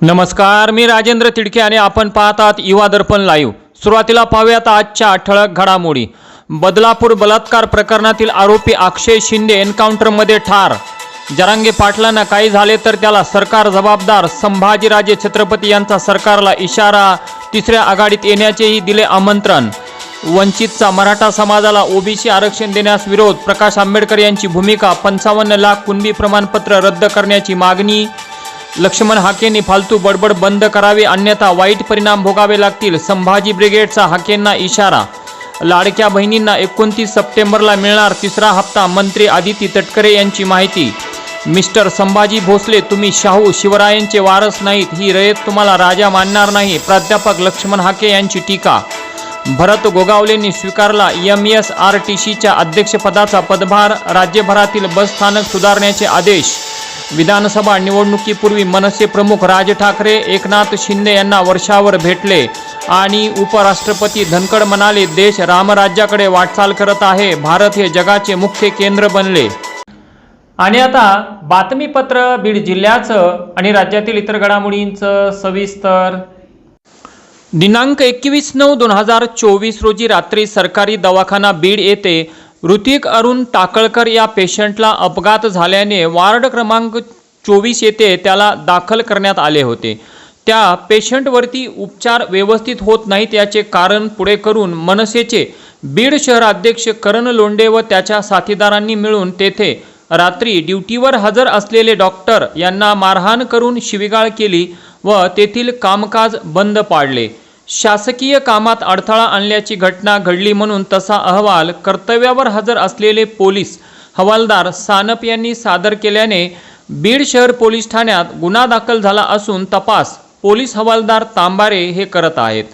नमस्कार मी राजेंद्र तिडके आणि आपण पाहतात युवा दर्पण लाईव्ह सुरुवातीला पाहूयात आजच्या ठळक घडामोडी. बदलापूर बलात्कार प्रकरणातील आरोपी अक्षय शिंदे एन्काउंटरमध्ये ठार. जरांगे पाटलांना काही झाले तर त्याला सरकार जबाबदार. संभाजीराजे छत्रपती यांचा सरकारला इशारा. तिसऱ्या आघाडीत येण्याचेही दिले आमंत्रण. वंचितचा मराठा समाजाला ओबीसी आरक्षण देण्यास विरोध प्रकाश आंबेडकर यांची भूमिका पंचावन्न लाख कुणबी प्रमाणपत्र रद्द करण्याची मागणी लक्ष्मण हाकेंनी फालतू बडबड बंद करावे अन्यथा वाईट परिणाम भोगावे लागतील संभाजी ब्रिगेडचा हाकेंना इशारा. लाडक्या बहिणींना एकोणतीस सप्टेंबरला मिळणार तिसरा हप्ता मंत्री आदिती तटकरे यांची माहिती. मिस्टर संभाजी भोसले तुम्ही शाहू शिवरायांचे वारस नाहीत ही रयत तुम्हाला राजा मानणार नाही प्राध्यापक लक्ष्मण हाके यांची टीका. भरत गोगावलेंनी स्वीकारला. एम एस आर टी सीच्या अध्यक्षपदाचा पदभार राज्यभरातील बस स्थानक सुधारण्याचे आदेश. विधानसभा निवडणुकीपूर्वी मनसे प्रमुख राज ठाकरे एकनाथ शिंदे यांना वर्षावर भेटले आणि उपराष्ट्रपती धनखड म्हणाले देश रामराज्याकडे वाटचाल करत आहे. भारत हे जगाचे मुख्य केंद्र बनले. आणि आता बातमीपत्र बीड जिल्ह्याचं आणि राज्यातील इतर घडामोडींचं सविस्तर दिनांक एकवीस नऊ दोन हजार चोवीस रोजी रात्री सरकारी दवाखाना बीड येथे ऋतिक अरुण टाकळकर या पेशंटला अपघात झाल्याने वार्ड क्रमांक चोवीस येथे त्याला दाखल करण्यात आले होते. त्या पेशंटवरती उपचार व्यवस्थित होत नाहीत याचे कारण पुढे करून मनसेचे बीड शहराध्यक्ष करण लोंडे व त्याच्या साथीदारांनी मिळून तेथे रात्री ड्युटीवर हजर असलेले डॉक्टर यांना मारहाण करून शिवीगाळ केली व तेथील कामकाज बंद पाडले. शासकीय कामात अडथळा आणल्याची घटना घडली म्हणून तसा अहवाल कर्तव्यावर हजर असलेले पोलीस हवालदार सानप यांनी सादर केल्याने बीड शहर पोलीस ठाण्यात गुन्हा दाखल झाला असून तपास पोलीस हवालदार तांबारे हे करत आहेत.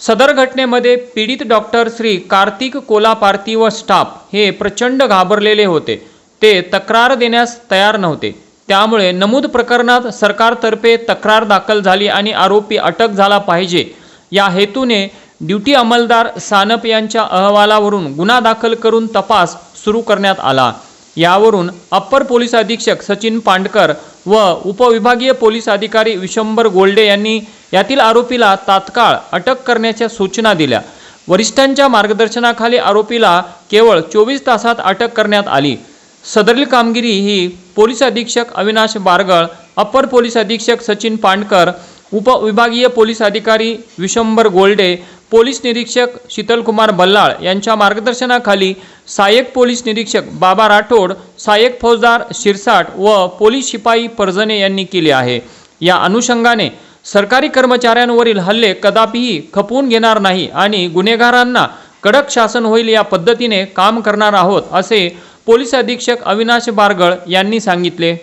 सदर घटनेमध्ये पीडित डॉक्टर श्री कार्तिक कोलापार्ती व स्टाफ हे प्रचंड घाबरलेले होते. ते तक्रार देण्यास तयार नव्हते. त्यामुळे नमूद प्रकरणात सरकारतर्फे तक्रार दाखल झाली आणि आरोपी अटक झाला पाहिजे. या हेतूने ड्युटी अंमलदार सानप यांच्या अहवालावरून गुन्हा दाखल करून तपास सुरू करण्यात आला. यावरून अप्पर पोलीस अधीक्षक सचिन पांडकर व उपविभागीय पोलीस अधिकारी विशंबर गोल्डे यांनी यातील आरोपीला तात्काळ अटक करण्याच्या सूचना दिल्या. वरिष्ठांच्या मार्गदर्शनाखाली आरोपीला केवळ चोवीस तासात अटक करण्यात आली. सदरील कामगिरी ही पोलीस अधीक्षक अविनाश बारगळ अप्पर पोलीस अधीक्षक सचिन पांडकर उपविभागीय पोलीस अधिकारी विशंभर गोल्डे पोलीस निरीक्षक शीतलकुमार बल्लाळ यांच्या मार्गदर्शनाखाली सहाय्यक पोलीस निरीक्षक बाबा राठोड सहाय्यक फौजदार शिरसाट व पोलीस शिपाई पर्जने यांनी केली आहे. या अनुषंगाने सरकारी कर्मचाऱ्यांवरील हल्ले कदापिही खपवून घेणार नाही आणि गुन्हेगारांना कडक शासन होईल या पद्धतीने काम करणार आहोत असे पोलीस अधीक्षक अविनाश बारगळ यांनी सांगितले.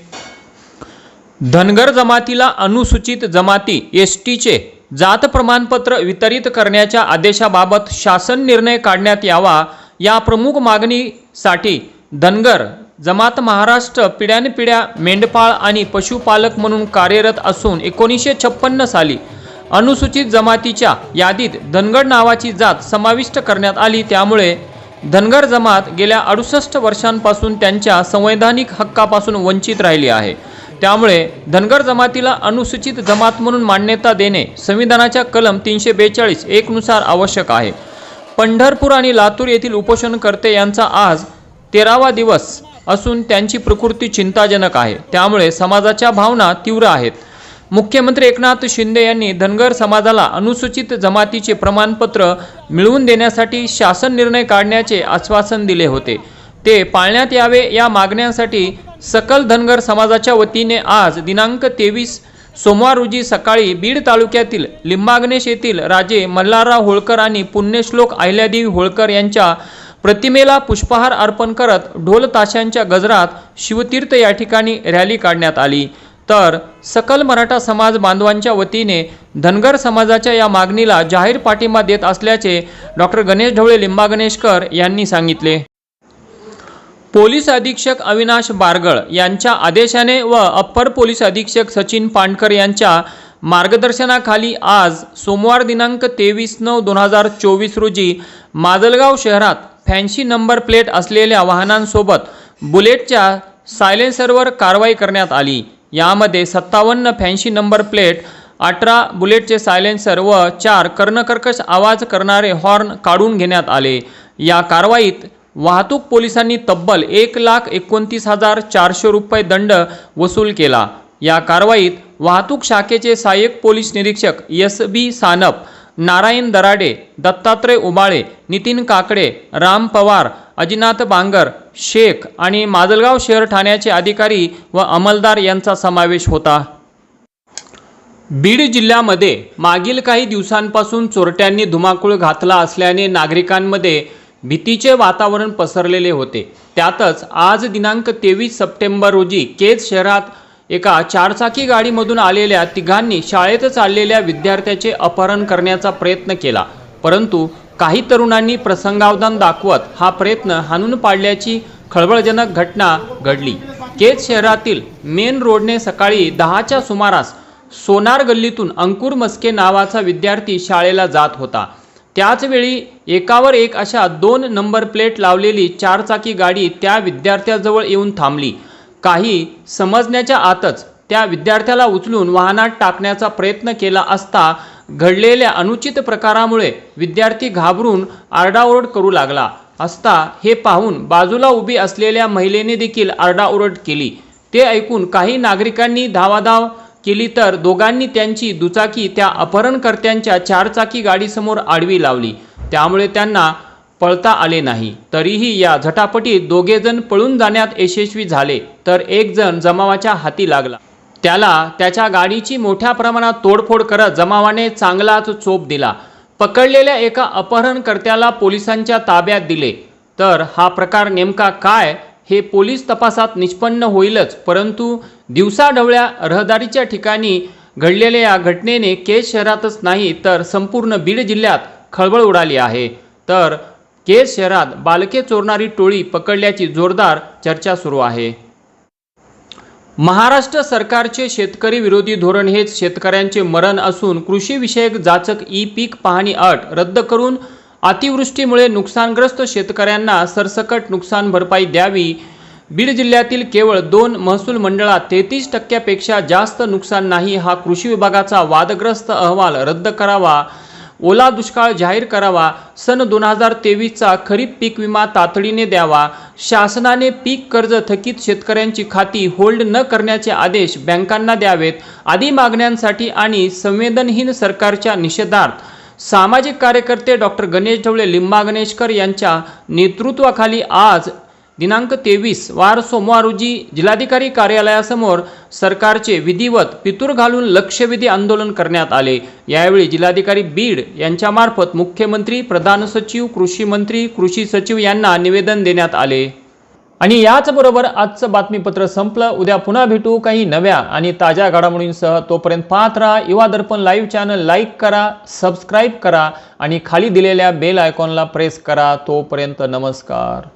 धनगर जमातीला अनुसूचित जमाती एस टीचे जात प्रमाणपत्र वितरित करण्याच्या आदेशाबाबत शासन निर्णय काढण्यात यावा या प्रमुख मागणीसाठी धनगर जमात महाराष्ट्र पिढ्यानपिढ्या मेंढपाळ आणि पशुपालक म्हणून कार्यरत असून एकोणीसशे छप्पन्न साली अनुसूचित जमातीच्या यादीत धनगर नावाची जात समाविष्ट करण्यात आली. त्यामुळे धनगर जमात गेल्या अडुसष्ट वर्षांपासून त्यांच्या संवैधानिक हक्कापासून वंचित राहिली आहे. त्यामुळे धनगर जमातीला अनुसूचित जमात म्हणून मान्यता देणे संविधानाच्या कलम तीनशे बेचाळीस एकनुसार आवश्यक आहे. पंढरपूर आणि लातूर येथील उपोषणकर्ते यांचा आज तेरावा दिवस असून त्यांची प्रकृती चिंताजनक आहे. त्यामुळे समाजाच्या भावना तीव्र आहेत. मुख्यमंत्री एकनाथ शिंदे यांनी धनगर समाजाला अनुसूचित जमातीचे प्रमाणपत्र मिळवून देण्यासाठी शासन निर्णय काढण्याचे आश्वासन दिले होते. ते पाळण्यात यावे या मागण्यांसाठी सकल धनगर समाजाच्या वतीने आज दिनांक तेवीस सोमवार रोजी सकाळी बीड तालुक्यातील लिंबागणेश येथील राजे मल्हारराव होळकर आणि पुण्यश्लोक अहिल्यादेवी होळकर यांच्या प्रतिमेला पुष्पहार अर्पण करत ढोल ताशांच्या गजरात शिवतीर्थ या ठिकाणी रॅली काढण्यात आली. तर सकल मराठा समाज बांधवांच्या वतीने धनगर समाजाच्या या मागणीला जाहीर पाठिंबा देत असल्याचे डॉक्टर गणेश ढवळे लिंबागणेशकर यांनी सांगितले. पोलीस अधीक्षक अविनाश बारगळ यांच्या आदेशाने व अप्पर पोलीस अधीक्षक सचिन पांडकर यांच्या मार्गदर्शनाखाली आज सोमवार दिनांक तेवीस नऊ दोन हजार चोवीस रोजी माजलगाव शहरात फॅन्सी नंबर प्लेट असलेल्या वाहनांसोबत बुलेटच्या सायलेन्सरवर कारवाई करण्यात आली. यामध्ये सत्तावन्न फॅन्सी नंबर प्लेट अठरा बुलेटचे सायलेन्सर व चार कर्णकर्कश आवाज करणारे हॉर्न काढून घेण्यात आले. या कारवाईत वाहतूक पोलिसांनी तब्बल एक लाख एकोणतीस हजार चारशे रुपये दंड वसूल केला. या कारवाईत वाहतूक शाखेचे सहाय्यक पोलीस निरीक्षक एस बी सानप नारायण दराडे दत्तात्रय उबाळे नितीन काकडे राम पवार अजिनाथ बांगर शेख आणि माजलगाव शहर ठाण्याचे अधिकारी व अंमलदार यांचा समावेश होता. बीड जिल्ह्यामध्ये मागील काही दिवसांपासून चोरट्यांनी धुमाकूळ घातला असल्याने नागरिकांमध्ये भीतीचे वातावरण पसरलेले होते. त्यातच आज दिनांक तेवीस सप्टेंबर रोजी केज शहरात एका चारचाकी गाडीमधून आलेल्या तिघांनी शाळेत चाललेल्या विद्यार्थ्याचे अपहरण करण्याचा प्रयत्न केला. परंतु काही तरुणांनी प्रसंगावधान दाखवत हा प्रयत्न हाणून पाडल्याची खळबळजनक घटना घडली. केज शहरातील मेन रोडने सकाळी दहाच्या सुमारास सोनार गल्लीतून अंकुर मस्के नावाचा विद्यार्थी शाळेला जात होता. त्याचवेळी एकावर एक अशा दोन नंबर प्लेट लावलेली चारचाकी गाडी त्या विद्यार्थ्याजवळ येऊन थांबली. काही समजण्याच्या आतच त्या विद्यार्थ्याला उचलून वाहनात टाकण्याचा प्रयत्न केला असता घडलेल्या अनुचित प्रकारामुळे विद्यार्थी घाबरून आरडाओरड करू लागला असता हे पाहून बाजूला उभी असलेल्या महिलेने देखील आरडाओरड केली. ते ऐकून काही नागरिकांनी धावाधाव केली तर दोघांनी त्यांची दुचाकी त्या अपहरणकर्त्यांच्या चारचाकी गाडीसमोर आडवी लावली. त्यामुळे त्यांना पळता आले नाही. तरीही या झटापटीत दोघेजण पळून जाण्यात यशस्वी झाले तर एक जण जमावाच्या हाती लागला. त्याला त्याच्या गाडीची मोठ्या प्रमाणात तोडफोड करत जमावाने चांगलाच चोप दिला. पकडलेल्या एका अपहरणकर्त्याला पोलिसांच्या ताब्यात दिले. तर हा प्रकार नेमका काय हे पोलीस तपासात निष्पन्न होईलच परंतु दिवसाढवळ्या रहदारीच्या ठिकाणी घडलेल्या या घटनेने केज शहरातच नाही तर संपूर्ण बीड जिल्ह्यात खळबळ उडाली आहे. तर केज शहरात बालके चोरणारी टोळी पकडल्याची जोरदार चर्चा सुरू आहे. महाराष्ट्र सरकारचे शेतकरी विरोधी धोरण हेच शेतकऱ्यांचे मरण असून कृषीविषयक जाचक ई पीक पाहणी अट रद्द करून अतिवृष्टीमुळे नुकसानग्रस्त शेतकऱ्यांना सरसकट नुकसान भरपाई द्यावी बीड जिल्ह्यातील केवळ दोन महसूल मंडळात तेहतीस टक्क्यापेक्षा जास्त नुकसान नाही हा कृषी विभागाचा वादग्रस्त अहवाल रद्द करावा ओला दुष्काळ जाहीर करावा सन दोन हजार तेवीसचा खरीप पीक विमा तातडीने द्यावा शासनाने पीक कर्ज थकीत शेतकऱ्यांची खाती होल्ड न करण्याचे आदेश बँकांना द्यावेत आदी मागण्यांसाठी आणि संवेदनहीन सरकारच्या निषेधार्थ सामाजिक कार्यकर्ते डॉक्टर गणेश ढवळे लिंबा गणेशकर यांच्या नेतृत्वाखाली आज दिनांक तेवीस वार सोमवार रोजी जिल्हाधिकारी कार्यालयासमोर सरकारचे विधिवत पितूर घालून लक्षवेधी आंदोलन करण्यात आले. यावेळी जिल्हाधिकारी बीड यांच्यामार्फत मुख्यमंत्री प्रधान सचिव कृषी मंत्री कृषी सचिव यांना निवेदन देण्यात आले. आणि याचबरोबर आजचं बातमीपत्र संपलं. उद्या पुन्हा भेटू काही नव्या आणि ताज्या घडामोडींसह. तोपर्यंत पाहत राहा Yuva Darpan live channel. Like करा सबस्क्राईब करा आणि खाली दिलेल्या बेल आयकॉनला प्रेस करा. तोपर्यंत नमस्कार.